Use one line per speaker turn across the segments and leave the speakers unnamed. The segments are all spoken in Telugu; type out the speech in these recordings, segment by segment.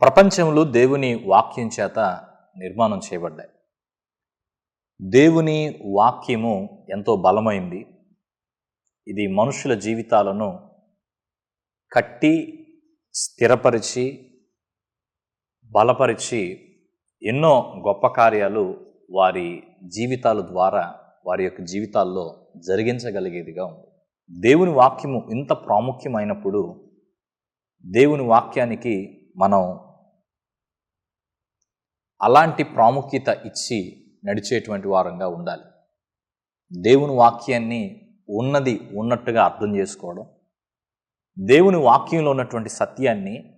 ప్రపంచంలో దేవుని వాక్యం చేత నిర్మాణం చేయబడ్డాయి. దేవుని వాక్యము ఎంతో బలమైంది. ఇది మనుషుల జీవితాలను కట్టి స్థిరపరిచి బలపరిచి ఎన్నో గొప్ప కార్యాలు వారి జీవితాల ద్వారా వారి యొక్క జీవితాల్లో జరిగించగలిగేదిగా ఉంది. దేవుని వాక్యము ఇంత ప్రాముఖ్యమైనప్పుడు దేవుని వాక్యానికి మనం అలాంటి ప్రాముఖ్యత ఇచ్చి నడిచేటువంటి వారంగా ఉండాలి. దేవుని వాక్యాన్ని ఉన్నది ఉన్నట్టుగా అర్థం చేసుకోవడం దేవుని వాక్యంలో ఉన్నటువంటి సత్యాన్ని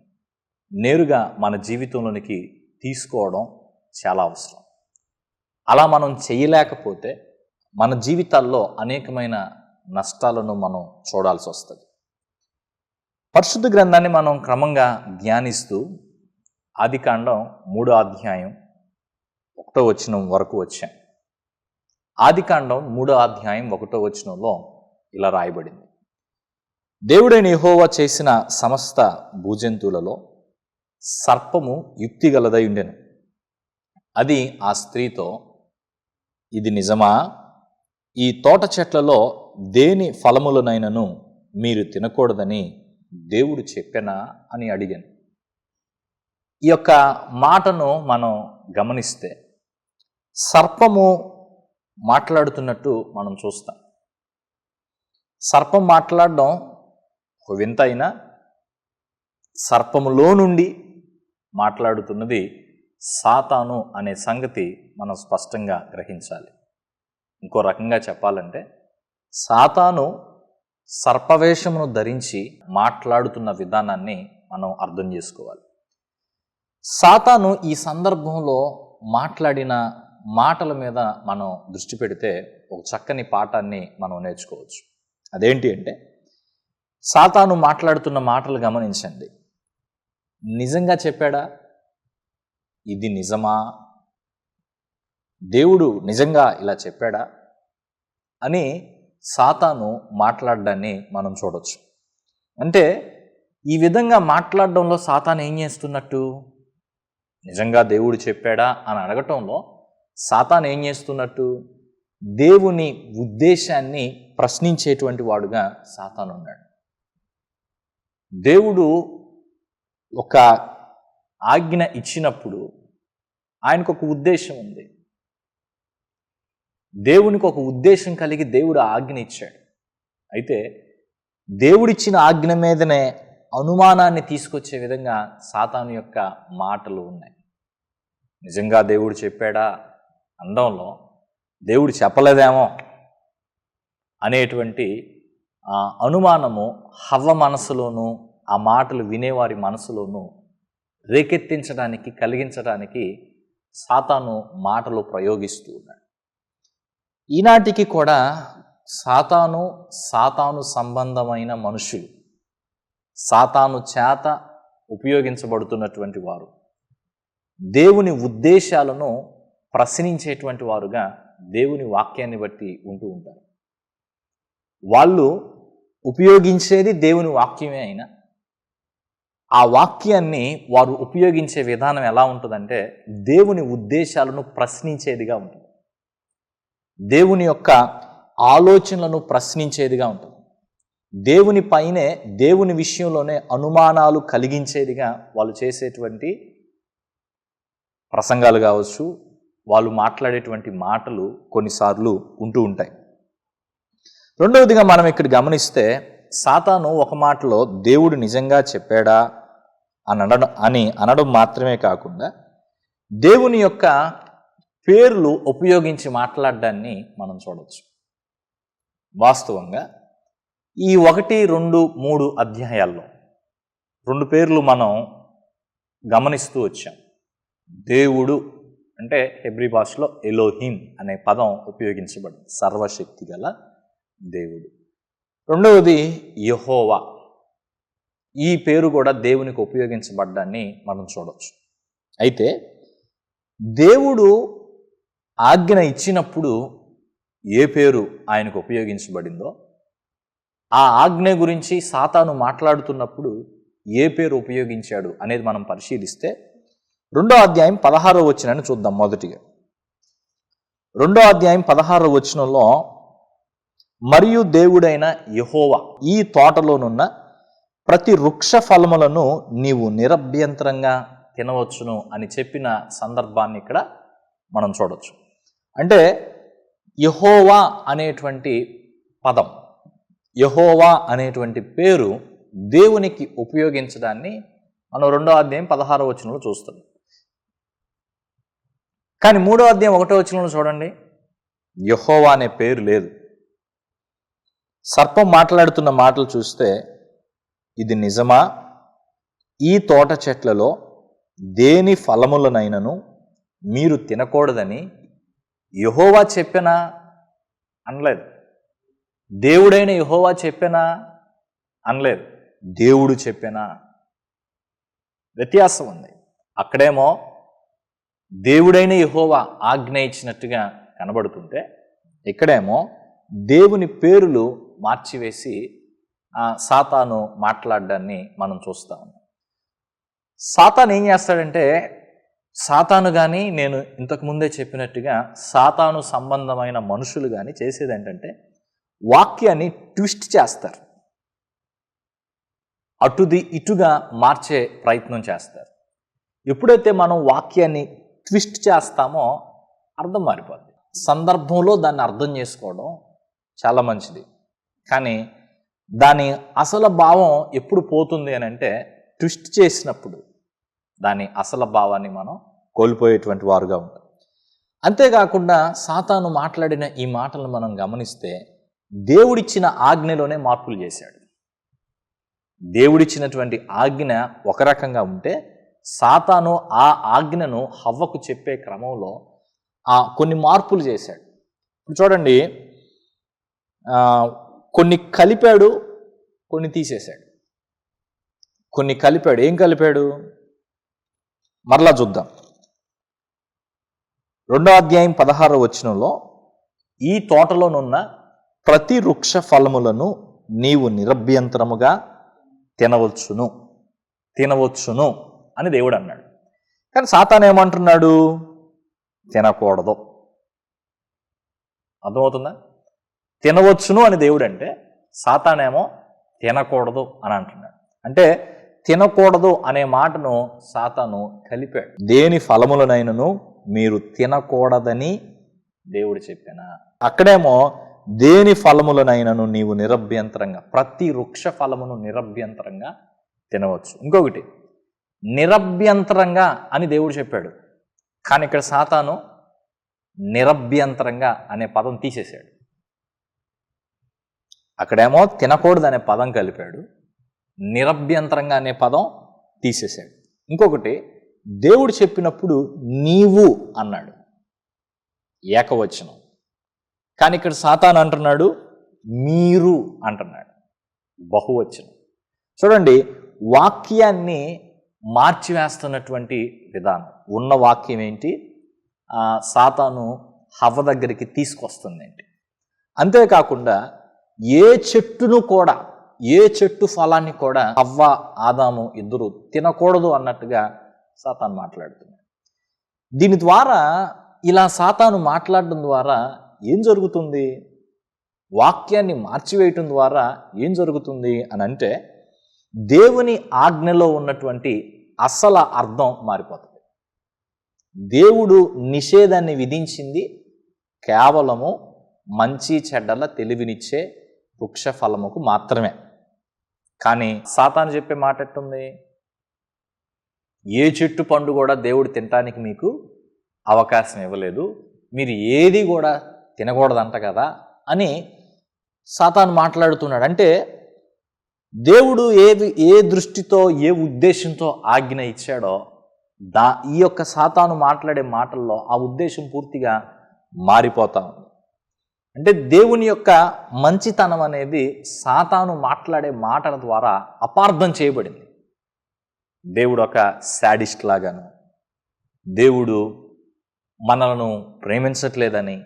నేరుగా మన జీవితంలోనికి తీసుకోవడం చాలా అవసరం. అలా మనం చేయలేకపోతే మన జీవితాల్లో అనేకమైన నష్టాలను మనం చూడాల్సి వస్తుంది. పరిశుద్ధ గ్రంథాన్ని మనం క్రమంగా ధ్యానిస్తూ ఆదికాండం మూడో అధ్యాయం ఒకటో వచనం వరకు వచ్చాం. ఆదికాండం మూడో అధ్యాయం ఒకటో వచనంలో ఇలా రాయబడింది. దేవుడైన యహోవా చేసిన సమస్త భూజంతువులలో సర్పము యుక్తిగలదై ఉండెను. అది ఆ స్త్రీతో ఇది నిజమా? ఈ తోట చెట్లలో దేని ఫలములనైనను మీరు తినకూడదని దేవుడు చెప్పెనా? అని అడిగాను. ఈ యొక్క మాటను మనం గమనిస్తే సర్పము మాట్లాడుతున్నట్టు మనం చూస్తాం. సర్పం మాట్లాడడం ఒక వింత అయినా సర్పములో నుండి మాట్లాడుతున్నది సాతాను అనే సంగతి మనం స్పష్టంగా గ్రహించాలి. ఇంకో రకంగా చెప్పాలంటే సాతాను సర్పవేషమును ధరించి మాట్లాడుతున్న విధానాన్ని మనం అర్థం చేసుకోవాలి. సాతాను ఈ సందర్భంలో మాట్లాడిన మాటల మీద మనం దృష్టి పెడితే ఒక చక్కని పాఠాన్ని మనం నేర్చుకోవచ్చు. అదేంటి అంటే సాతాను మాట్లాడుతున్న మాటలు గమనించండి. నిజంగా చెప్పాడా? ఇది నిజమా? దేవుడు నిజంగా ఇలా చెప్పాడా? అని సాతాను మాట్లాడడాన్ని మనం చూడవచ్చు అంటే ఈ విధంగా మాట్లాడడంలో సాతాను ఏం చేస్తున్నట్టు? నిజంగా దేవుడు చెప్పాడా అని అడగటంలో సాతాన్ ఏం చేస్తున్నట్టు? దేవుని ఉద్దేశాన్ని ప్రశ్నించేటువంటి వాడుగా సాతాను ఉన్నాడు. దేవుడు ఒక ఆజ్ఞ ఇచ్చినప్పుడు ఆయనకు ఒక ఉద్దేశం ఉంది. దేవునికి ఒక ఉద్దేశం కలిగి దేవుడు ఆజ్ఞ ఇచ్చాడు. అయితే దేవుడిచ్చిన ఆజ్ఞ మీదనే అనుమానాన్ని తీసుకొచ్చే విధంగా సాతాను యొక్క మాటలు ఉన్నాయి. నిజంగా దేవుడు చెప్పాడా? అందంలో దేవుడు చెప్పలేదేమో అనేటువంటి ఆ అనుమానము హవ్వ మనసులోనూ ఆ మాటలు వినేవారి మనసులోనూ రేకెత్తించడానికి కలిగించడానికి సాతాను మాటలు ప్రయోగిస్తూ ఉన్నాడు. ఈనాటికి కూడా సాతాను సాతాను సంబంధమైన మనుషులు సాతాను చేత ఉపయోగించబడుతున్నటువంటి వారు. దేవుని ఉద్దేశాలను ప్రశ్నించేటువంటి వారుగా దేవుని వాక్యాన్ని బట్టి ఉంటూ ఉంటారు. వాళ్ళు ఉపయోగించేది దేవుని వాక్యమే అయినా ఆ వాక్యాన్ని వారు ఉపయోగించే విధానం ఎలా ఉంటుందంటే దేవుని ఉద్దేశాలను ప్రశ్నించేదిగా ఉంటుంది. దేవుని యొక్క ఆలోచనలను ప్రశ్నించేదిగా ఉంటుంది. దేవుని పైనే దేవుని విషయంలోనే అనుమానాలు కలిగించేదిగా వాళ్ళు చేసేటువంటి ప్రసంగాలు కావచ్చు వాళ్ళు మాట్లాడేటువంటి మాటలు కొన్నిసార్లు ఉంటూ ఉంటాయి. రెండవదిగా మనం ఇక్కడ గమనిస్తే సాతాను ఒక మాటలో దేవుడు నిజంగా చెప్పాడా అని అనడం అని అనడం మాత్రమే కాకుండా దేవుని యొక్క పేర్లు ఉపయోగించి మాట్లాడడాన్ని మనం చూడవచ్చు వాస్తవంగా ఈ ఒకటి రెండు మూడు అధ్యాయాల్లో రెండు పేర్లు మనం గమనిస్తూ వచ్చాం. దేవుడు అంటే హెబ్రి భాషలో ఎలోహిం అనే పదం ఉపయోగించబడింది. సర్వశక్తి గల దేవుడు. రెండవది యహోవా. ఈ పేరు కూడా దేవునికి ఉపయోగించబడ్డాన్ని మనం చూడవచ్చు అయితే దేవుడు ఆజ్ఞ ఇచ్చినప్పుడు ఏ పేరు ఆయనకు ఉపయోగించబడిందో ఆ ఆజ్ఞ గురించి సాతాను మాట్లాడుతున్నప్పుడు ఏ పేరు ఉపయోగించాడు అనేది మనం పరిశీలిస్తే రెండో అధ్యాయం పదహారో వచ్చినని చూద్దాం మొదటిగా. రెండో అధ్యాయం పదహారో వచనంలో మరియు దేవుడైన యహోవా ఈ తోటలోనున్న ప్రతి వృక్ష ఫలములను నీవు నిరభ్యంతరంగా తినవచ్చును అని చెప్పిన సందర్భాన్ని ఇక్కడ మనం చూడవచ్చు అంటే యహోవా అనేటువంటి పదం యహోవా అనేటువంటి పేరు దేవునికి ఉపయోగించడాన్ని మనం రెండో అధ్యాయం పదహారో వచనంలో చూస్తాం. కానీ మూడో అధ్యాయం ఒకటో వచనంలో చూడండి. యహోవా అనే పేరు లేదు. సర్పం మాట్లాడుతున్న మాటలు చూస్తే ఇది నిజమా? ఈ తోట చెట్లలో దేని ఫలములనైనను మీరు తినకూడదని యహోవా చెప్పినా అనలేదు. దేవుడైన యహోవా చెప్పినా అనలేదు. దేవుడు చెప్పినా వ్యత్యాసం ఉంది. అక్కడేమో దేవుడైన యహోవా ఆజ్ఞ ఇచ్చినట్టుగా కనబడుతుంటే ఇక్కడేమో దేవుని పేరులు మార్చివేసి ఆ సాతాను మాట్లాడడాన్ని మనం చూస్తా ఉన్నాం. సాతాను ఏం చేస్తాడంటే సాతాను కానీ నేను ఇంతకు ముందే చెప్పినట్టుగా సాతాను సంబంధమైన మనుషులు కానీ చేసేది ఏంటంటే వాక్యాన్ని ట్విస్ట్ చేస్తారు. అటుది ఇటుగా మార్చే ప్రయత్నం చేస్తారు. ఎప్పుడైతే మనం వాక్యాన్ని ట్విస్ట్ చేస్తామో అర్థం మారిపోద్ది. సందర్భంలో దాన్ని అర్థం చేసుకోవడం చాలా మంచిది. కానీ దాని అసలు భావం ఎప్పుడు పోతుంది అని అంటే ట్విస్ట్ చేసినప్పుడు దాని అసలు భావాన్ని మనం కోల్పోయేటువంటి వారుగా ఉంటాం. అంతేకాకుండా సాతాను మాట్లాడిన ఈ మాటలను మనం గమనిస్తే దేవుడిచ్చిన ఆజ్ఞలోనే మార్పులు చేశాడు. దేవుడిచ్చినటువంటి ఆజ్ఞ ఒక రకంగా ఉంటే సాతాను ఆ ఆజ్ఞను హవ్వకు చెప్పే క్రమంలో ఆ కొన్ని మార్పులు చేశాడు. ఇప్పుడు చూడండి కొన్ని కలిపాడు కొన్ని తీసేశాడు. కొన్ని కలిపాడు ఏం కలిపాడు? మరలా చూద్దాం. రెండో అధ్యాయం పదహారో వచనంలో ఈ తోటలోనున్న ప్రతి వృక్ష ఫలములను నీవు నిరభ్యంతరముగా తినవచ్చును. తినవచ్చును అని దేవుడు అన్నాడు కానీ సాతాన్ ఏమంటున్నాడు? తినకూడదు. అర్థమవుతుందా? తినవచ్చును అని దేవుడు అంటే సాతానేమో తినకూడదు అని అంటున్నాడు. అంటే తినకూడదు అనే మాటను సాతాను కలిపాడు. దేని ఫలములనైనను మీరు తినకూడదని దేవుడు చెప్పిన? అక్కడేమో దేని ఫలములనైనను నీవు నిరభ్యంతరంగా ప్రతి వృక్ష ఫలమును నిరభ్యంతరంగా తినవచ్చు. ఇంకొకటి నిరభ్యంతరంగా అని దేవుడు చెప్పాడు. కానీ ఇక్కడ సాతాను నిరభ్యంతరంగా అనే పదం తీసేశాడు. అక్కడేమో తినకూడదు అనే పదం కలిపాడు. నిరభ్యంతరంగా అనే పదం తీసేశాడు. ఇంకొకటి దేవుడు చెప్పినప్పుడు నీవు అన్నాడు. ఏకవచనం. కానీ ఇక్కడ సాతాన్ అంటున్నాడు మీరు అంటున్నాడు. బహువచనం. చూడండి వాక్యాన్ని మార్చివేస్తున్నటువంటి విధానం. ఉన్న వాక్యం ఏంటి? సాతాను హవ్వ దగ్గరికి తీసుకొస్తుంది ఏంటి అంతేకాకుండా ఏ చెట్టును కూడా ఏ చెట్టు ఫలాన్ని కూడా హవ్వ ఆదాము ఇద్దరు తినకూడదు అన్నట్టుగా సాతాను మాట్లాడుతున్నాడు. దీని ద్వారా ఇలా సాతాను మాట్లాడడం ద్వారా ఏం జరుగుతుంది? వాక్యాన్ని మార్చివేయటం ద్వారా ఏం జరుగుతుంది అని అంటే దేవుని ఆజ్ఞలో ఉన్నటువంటి అసల అర్థం మారిపోతుంది. దేవుడు నిషేధాన్ని విధించింది కేవలము మంచి చెడ్డల తెలివినిచ్చే వృక్ష ఫలముకు మాత్రమే. కానీ సాతాను చెప్పే మాట ఎట్టుంది? ఏ చెట్టు పండు కూడా దేవుడు తినటానికి మీకు అవకాశం ఇవ్వలేదు. మీరు ఏది కూడా తినకూడదంట కదా అని సాతాను మాట్లాడుతున్నాడు. అంటే దేవుడు ఏది ఏ దృష్టితో ఏ ఉద్దేశంతో ఆజ్ఞ ఇచ్చాడో దా ఈ యొక్క సాతాను మాట్లాడే మాటల్లో ఆ ఉద్దేశం పూర్తిగా మారిపోతా ఉంది. అంటే దేవుని యొక్క మంచితనం అనేది సాతాను మాట్లాడే మాటల ద్వారా అపార్థం చేయబడింది. దేవుడు ఒక శాడిస్ట్ లాగాను దేవుడు మనలను ప్రేమించట్లేదని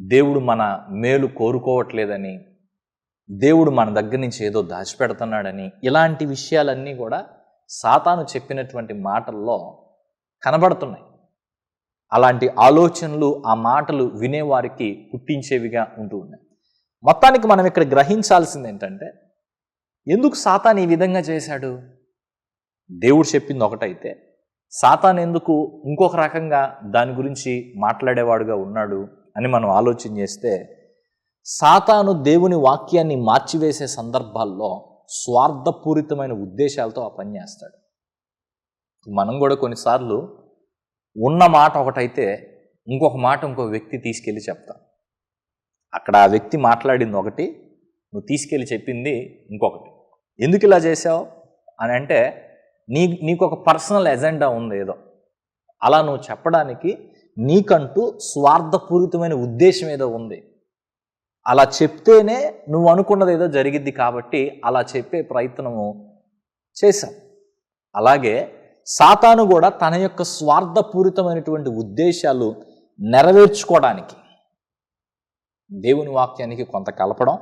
దేవుడు మన మేలు కోరుకోవట్లేదని దేవుడు మన దగ్గర నుంచి ఏదో దాచిపెడుతున్నాడని ఇలాంటి విషయాలన్నీ కూడా సాతాను చెప్పినటువంటి మాటల్లో కనబడుతున్నాయి. అలాంటి ఆలోచనలు ఆ మాటలు వినేవారికి పుట్టించేవిగా ఉంటూ ఉన్నాయి. మొత్తానికి మనం ఇక్కడ గ్రహించాల్సింది ఏంటంటే ఎందుకు సాతాన్ ఈ విధంగా చేశాడు? దేవుడు చెప్పింది ఒకటైతే సాతాన్ ఎందుకు ఇంకొక రకంగా దాని గురించి మాట్లాడేవాడుగా ఉన్నాడు? అని మనం ఆలోచన చేస్తే సాతాను దేవుని వాక్యాన్ని మార్చివేసే సందర్భాల్లో స్వార్థపూరితమైన ఉద్దేశాలతో ఆ పని చేస్తాడు. మనం కూడా కొన్నిసార్లు ఉన్న మాట ఒకటైతే ఇంకొక మాట ఇంకో వ్యక్తి తీసుకెళ్ళి చెప్తాం. అక్కడ ఆ వ్యక్తి మాట్లాడింది ఒకటి నువ్వు తీసుకెళ్ళి చెప్పింది ఇంకొకటి. ఎందుకు ఇలా చేసావు అని అంటే నీ నీకు ఒక పర్సనల్ ఎజెండా ఉంది ఏదో. అలా నువ్వు చెప్పడానికి నీకంటూ స్వార్థపూరితమైన ఉద్దేశం ఏదో ఉంది. అలా చెప్తేనే నువ్వు అనుకున్నది ఏదో జరిగిద్ది కాబట్టి అలా చెప్పే ప్రయత్నము చేశాం. అలాగే సాతాను కూడా తన యొక్క స్వార్థపూరితమైనటువంటి ఉద్దేశాలు నెరవేర్చుకోవడానికి దేవుని వాక్యానికి కొంత కలపడం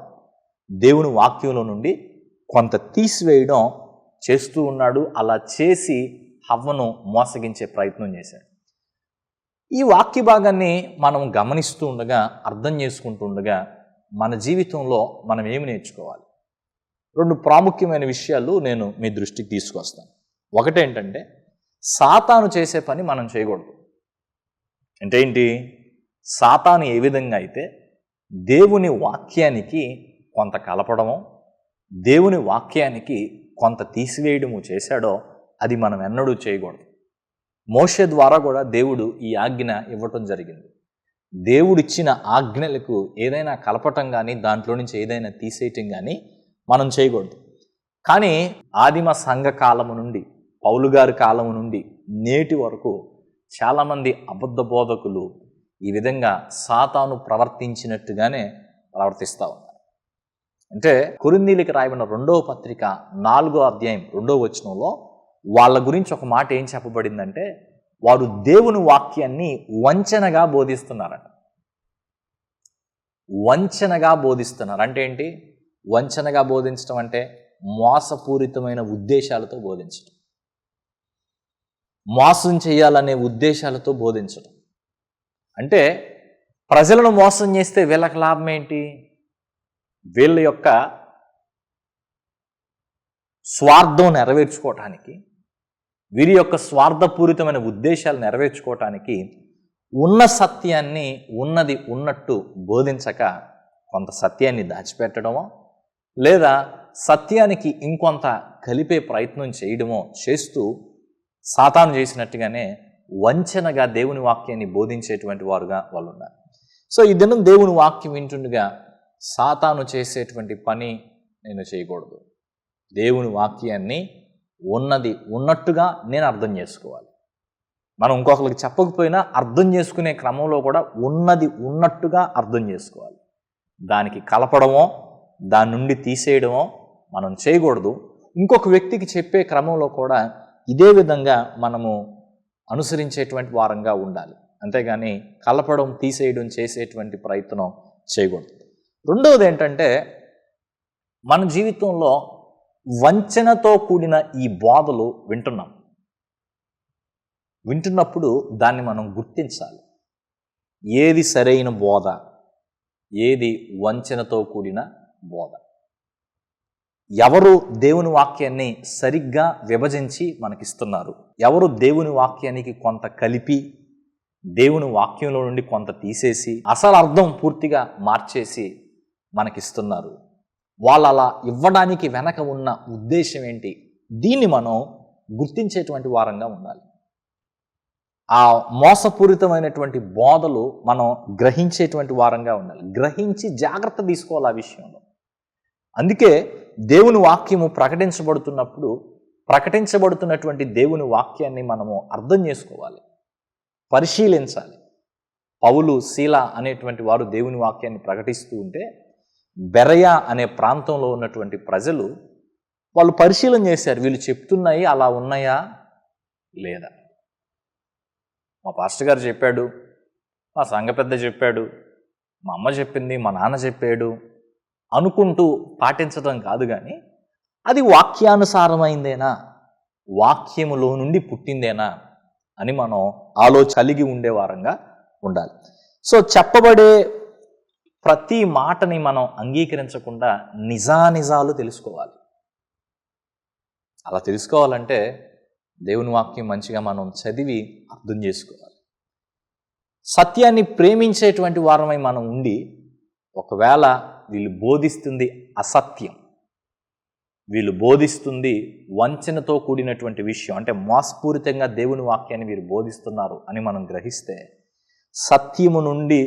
దేవుని వాక్యంలో నుండి కొంత తీసివేయడం చేస్తూ ఉన్నాడు. అలా చేసి హవ్వను మోసగించే ప్రయత్నం చేశాడు. ఈ వాక్య భాగాన్ని మనం గమనిస్తూ ఉండగా అర్థం చేసుకుంటూ ఉండగా మన జీవితంలో మనం ఏమి నేర్చుకోవాలి? రెండు ప్రాముఖ్యమైన విషయాలు నేను మీ దృష్టికి తీసుకొస్తాను. ఒకటేంటంటే సాతాను చేసే పని మనం చేయకూడదు. అంటే ఏంటి? సాతాను ఏ విధంగా అయితే దేవుని వాక్యానికి కొంత కలపడము దేవుని వాక్యానికి కొంత తీసివేయడము చేశాడో అది మనం ఎన్నడూ చేయకూడదు. మోషే ద్వారా కూడా దేవుడు ఈ ఆజ్ఞ ఇవ్వటం జరిగింది. దేవుడిచ్చిన ఆజ్ఞలకు ఏదైనా కలపటం కానీ దాంట్లో నుంచి ఏదైనా తీసేయటం కానీ మనం చేయకూడదు. కానీ ఆదిమ సంఘ కాలము నుండి పౌలు గారి కాలము నుండి నేటి వరకు చాలామంది అబద్ధ బోధకులు ఈ విధంగా సాతాను ప్రవర్తించినట్టుగానే ప్రవర్తిస్తూ ఉన్నారు. అంటే కురిందీలకి రాయబడిన రెండవ పత్రిక నాలుగో అధ్యాయం రెండవ వచనంలో వాళ్ళ గురించి ఒక మాట ఏం చెప్పబడిందంటే వారు దేవుని వాక్యాన్ని వంచనగా బోధిస్తున్నారట. వంచనగా బోధిస్తున్నారు. అంటే ఏంటి? వంచనగా బోధించడం అంటే మోసపూరితమైన ఉద్దేశాలతో బోధించడం మోసం చేయాలనే ఉద్దేశాలతో బోధించడం అంటే ప్రజలను మోసం చేస్తే వీళ్ళకి లాభం ఏంటి? వీళ్ళ యొక్క స్వార్థం నెరవేర్చుకోవటానికి వీరి యొక్క స్వార్థపూరితమైన ఉద్దేశాలు నెరవేర్చుకోవటానికి ఉన్న సత్యాన్ని ఉన్నది ఉన్నట్టు బోధించక కొంత సత్యాన్ని దాచిపెట్టడమో లేదా సత్యానికి ఇంకొంత కలిపే ప్రయత్నం చేయడమో చేస్తూ సాతాను చేసినట్టుగానే వంచనగా దేవుని వాక్యాన్ని బోధించేటువంటి వారుగా వాళ్ళు ఉన్నారు సో ఈ దినం దేవుని వాక్యం వింటుండగా సాతాను చేసేటువంటి పని నేను చేయకూడదు. దేవుని వాక్యాన్ని ఉన్నది ఉన్నట్టుగా నేను అర్థం చేసుకోవాలి. మనం ఇంకొకరికి చెప్పకపోయినా అర్థం చేసుకునే క్రమంలో కూడా ఉన్నది ఉన్నట్టుగా అర్థం చేసుకోవాలి. దానికి కలపడమో దాని నుండి తీసేయడమో మనం చేయకూడదు. ఇంకొక వ్యక్తికి చెప్పే క్రమంలో కూడా ఇదే విధంగా మనము అనుసరించేటువంటి వారంగా ఉండాలి. అంతేగాని కలపడం తీసేయడం చేసేటువంటి ప్రయత్నం చేయకూడదు. రెండవది ఏంటంటే మన జీవితంలో వంచనతో కూడిన ఈ బోధలు వింటున్నాం. వింటున్నప్పుడు దాన్ని మనం గుర్తించాలి. ఏది సరైన బోధ? ఏది వంచనతో కూడిన బోధ? ఎవరు దేవుని వాక్యాన్ని సరిగ్గా విభజించి మనకిస్తున్నారు? ఎవరు దేవుని వాక్యానికి కొంత కలిపి దేవుని వాక్యంలో నుండి కొంత తీసేసి అసలు అర్థం పూర్తిగా మార్చేసి మనకిస్తున్నారు? వాళ్ళు అలా ఇవ్వడానికి వెనక ఉన్న ఉద్దేశం ఏంటి? దీన్ని మనం గుర్తించేటువంటి వారంగా ఉండాలి. ఆ మోసపూరితమైనటువంటి బోధలు మనం గ్రహించేటువంటి వారంగా ఉండాలి. గ్రహించి జాగ్రత్త తీసుకోవాలి ఆ విషయంలో. అందుకే దేవుని వాక్యము ప్రకటించబడుతున్నప్పుడు ప్రకటించబడుతున్నటువంటి దేవుని వాక్యాన్ని మనము అర్థం చేసుకోవాలి. పరిశీలించాలి. పౌలు శీల అనేటువంటి వారు దేవుని వాక్యాన్ని ప్రకటిస్తూ ఉంటే బెరయా అనే ప్రాంతంలో ఉన్నటువంటి ప్రజలు వాళ్ళు పరిశీలన చేశారు. వీళ్ళు చెప్తున్నాయి అలా ఉన్నాయా? లేదా? మా పాస్టర్ గారు చెప్పాడు మా సంఘ పెద్ద చెప్పాడు మా అమ్మ చెప్పింది మా నాన్న చెప్పాడు అనుకుంటూ పాటించడం కాదు కానీ అది వాక్యానుసారమైందేనా? వాక్యములో నుండి పుట్టిందేనా? అని మనం ఆలోచన కలిగి ఉండే వారంగా ఉండాలి. సో చెప్పబడే ప్రతి మాటని మనం అంగీకరించకుండా నిజానిజాలు తెలుసుకోవాలి. అలా తెలుసుకోవాలంటే దేవుని వాక్యం మంచిగా మనం చదివి అర్థం చేసుకోవాలి. సత్యాన్ని ప్రేమించేటువంటి వారమై మనం ఉండి ఒకవేళ వీళ్ళు బోధిస్తుంది అసత్యం వీళ్ళు బోధిస్తుంది వంచనతో కూడినటువంటి విషయం అంటే మోసపూరితంగా దేవుని వాక్యాన్ని వీరు బోధిస్తున్నారు అని మనం గ్రహిస్తే సత్యము నుండి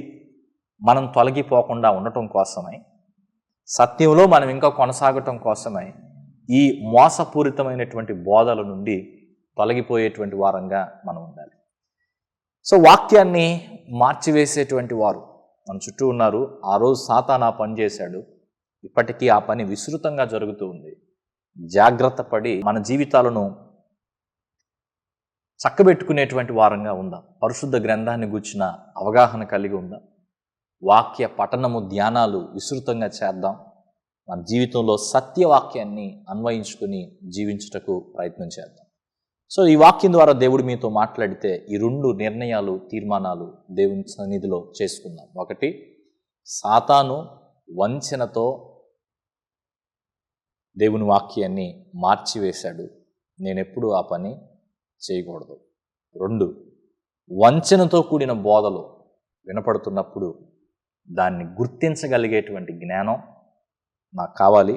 మనం తొలగిపోకుండా ఉండటం కోసమై సత్యంలో మనం ఇంకా కొనసాగటం కోసమై ఈ మోసపూరితమైనటువంటి బోధల నుండి తొలగిపోయేటువంటి వారంగా మనం ఉండాలి. సో వాక్యాన్ని మార్చివేసేటువంటి వారు మన చుట్టూ ఉన్నారు. ఆ రోజు సాతాన్ ఆ పని చేశాడు. ఇప్పటికీ ఆ పని విస్తృతంగా జరుగుతూ ఉంది. జాగ్రత్త పడి మన జీవితాలను చక్కబెట్టుకునేటువంటి వారంగా ఉందాం. పరిశుద్ధ గ్రంథాన్ని గూర్చిన అవగాహన కలిగి ఉందాం. వాక్య పఠనము ధ్యానాలు విస్తృతంగా చేద్దాం. మన జీవితంలో సత్యవాక్యాన్ని అన్వయించుకుని జీవించుటకు ప్రయత్నం చేద్దాం. సో ఈ వాక్యం ద్వారా దేవుడు మీతో మాట్లాడితే ఈ రెండు నిర్ణయాలు తీర్మానాలు దేవుని సన్నిధిలో చేసుకుందాం. ఒకటి సాతాను వంచనతో దేవుని వాక్యాన్ని మార్చివేశాడు. నేనెప్పుడు ఆ పని చేయకూడదు. రెండు వంచనతో కూడిన బోధలు వినపడుతున్నప్పుడు దాన్ని గుర్తించగలిగేటువంటి జ్ఞానం నాకు కావాలి.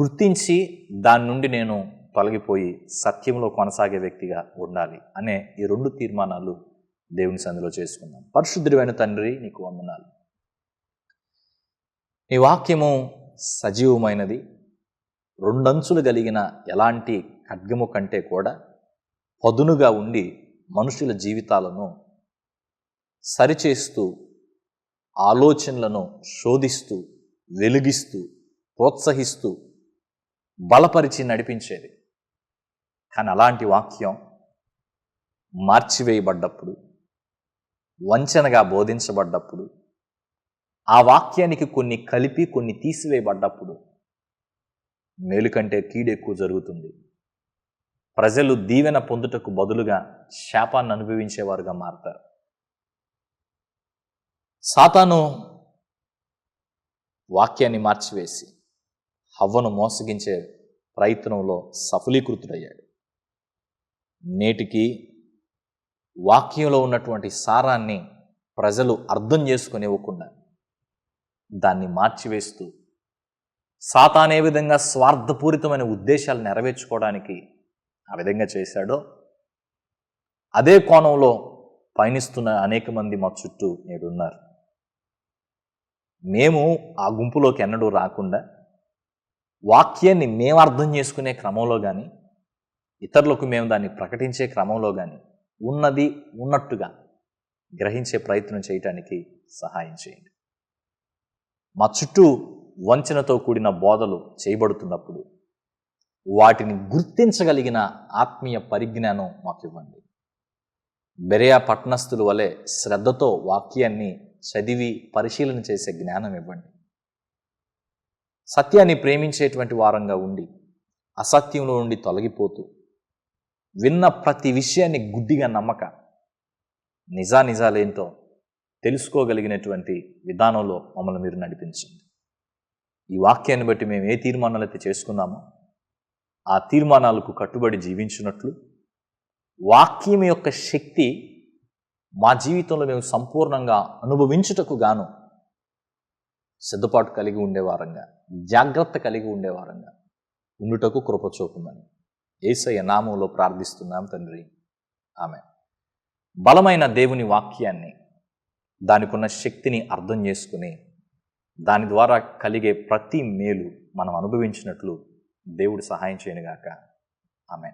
గుర్తించి దాని నుండి నేను తొలగిపోయి సత్యంలో కొనసాగే వ్యక్తిగా ఉండాలి అనే ఈ రెండు తీర్మానాలు దేవుని సంధిలో చేసుకుందాం. పరిశుద్ధుడైన తండ్రి నీకు వందనాలు. నీ వాక్యము సజీవమైనది. రెండంచులు కలిగిన ఎలాంటి ఖడ్గము కంటే కూడా పదునుగా ఉండి మనుషుల జీవితాలను సరిచేస్తూ ఆలోచనలను శోధిస్తూ వెలిగిస్తూ ప్రోత్సహిస్తూ బలపరిచి నడిపించేది. కానీ అలాంటి వాక్యం మార్చివేయబడ్డప్పుడు వంచనగా బోధించబడ్డప్పుడు ఆ వాక్యానికి కొన్ని కలిపి కొన్ని తీసివేయబడ్డప్పుడు మేలు కంటే కీడెక్కువ జరుగుతుంది. ప్రజలు దీవెన పొందుటకు బదులుగా శాపాన్ని అనుభవించేవారుగా మారతారు. సాతాను వాక్యాన్ని మార్చివేసి హవ్వను మోసగించే ప్రయత్నంలో సఫలీకృతుడయ్యాడు. నేటికి వాక్యంలో ఉన్నటువంటి సారాన్ని ప్రజలు అర్థం చేసుకునివ్వకుండా దాన్ని మార్చివేస్తూ సాతానే విధంగా స్వార్థపూరితమైన ఉద్దేశాలు నెరవేర్చుకోవడానికి ఆ విధంగా చేశాడో అదే కోణంలో పయనిస్తున్న అనేక మంది మా చుట్టూ నేడున్నారు. మేము ఆ గుంపులోకి ఎన్నడూ రాకుండా వాక్యాన్ని మేము అర్థం చేసుకునే క్రమంలో కానీ ఇతరులకు మేము దాన్ని ప్రకటించే క్రమంలో కానీ ఉన్నది ఉన్నట్టుగా గ్రహించే ప్రయత్నం చేయటానికి సహాయం చేయండి. మా చుట్టూ వంచనతో కూడిన బోధలు చేయబడుతున్నప్పుడు వాటిని గుర్తించగలిగిన ఆత్మీయ పరిజ్ఞానం మాకు ఇవ్వండి బెరియా పట్టణస్థుల వలె శ్రద్ధతో వాక్యాన్ని చదివి పరిశీలన చేసే జ్ఞానం ఇవ్వండి. సత్యాన్ని ప్రేమించేటువంటి వారంగా ఉండి అసత్యంలో నుండి తొలగిపోతూ విన్న ప్రతి విషయాన్ని గుడ్డిగా నమ్మక నిజానిజాలేంటో తెలుసుకోగలిగినటువంటి విధానంలో మమ్మల్ని మీరు నడిపించండి. ఈ వాక్యాన్ని బట్టి మేము ఏ తీర్మానాలు అయితే చేసుకున్నామో ఆ తీర్మానాలకు కట్టుబడి జీవించినట్లు వాక్యం యొక్క శక్తి మా జీవితంలో మేము సంపూర్ణంగా అనుభవించుటకు గాను సిద్ధపాటు కలిగి ఉండేవారంగా జాగ్రత్త కలిగి ఉండేవారంగా ఉండుటకు కృపచూపమని ఏసయ్య నామంలో ప్రార్థిస్తున్నాం తండ్రి. ఆమె బలమైన దేవుని వాక్యాన్ని దానికున్న శక్తిని అర్థం చేసుకుని దాని ద్వారా కలిగే ప్రతి మేలు మనం అనుభవించినట్లు దేవుడు సహాయం చేయనుగాక. ఆమె